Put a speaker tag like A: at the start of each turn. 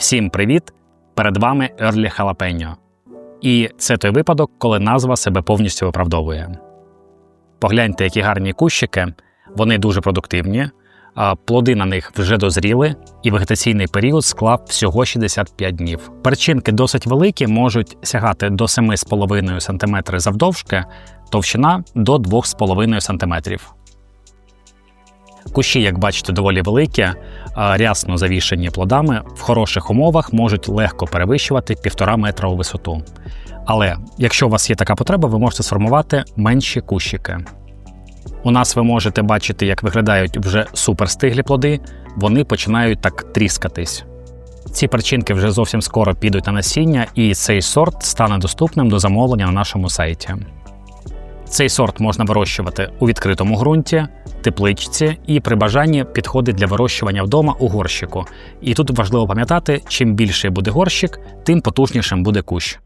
A: Всім привіт! Перед вами Early Jalapeno. І це той випадок, коли назва себе повністю виправдовує. Погляньте, які гарні кущики, вони дуже продуктивні, плоди на них вже дозріли, і вегетаційний період склав всього 65 днів. Перчинки досить великі, можуть сягати до 7,5 см завдовжки, товщина до 2,5 см. Кущі, як бачите, доволі великі, рясно завішені плодами, в хороших умовах можуть легко перевищувати 1,5 метра у висоту. Але якщо у вас є така потреба, ви можете сформувати менші кущики. У нас ви можете бачити, як виглядають вже суперстиглі плоди, вони починають так тріскатись. Ці перчинки вже зовсім скоро підуть на насіння, і цей сорт стане доступним до замовлення на нашому сайті. Цей сорт можна вирощувати у відкритому ґрунті, тепличці і при бажанні підходить для вирощування вдома у горщику. І тут важливо пам'ятати, чим більший буде горщик, тим потужнішим буде кущ.